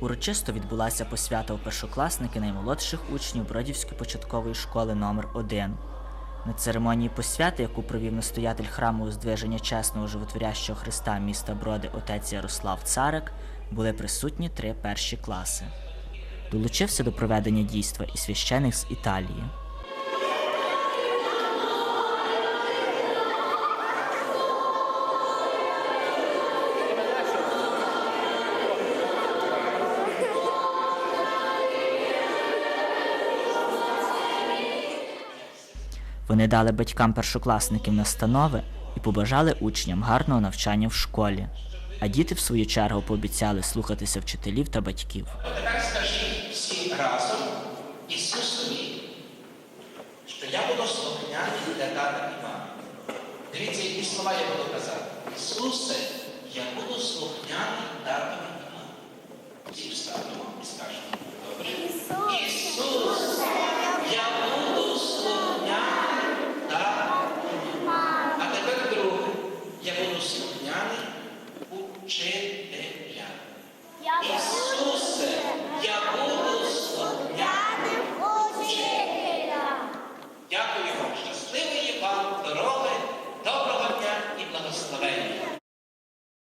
Урочисто відбулася посвята у першокласники наймолодших учнів Бродівської початкової школи номер 1 На церемонії посвяти, яку провів настоятель храму Уздвиження чесного животворящого Христа міста Броди отець Ярослав Царик, були присутні три перші класи. Долучився до проведення дійства і священих з Італії. Вони дали батькам першокласників настанови і побажали учням гарного навчання в школі. А діти, в свою чергу, пообіцяли слухатися вчителів та батьків. Тепер скажіть всі разом Ісусові, що я буду слухняний для тата і мами. Дивіться, які слова я буду казати. Ісусе,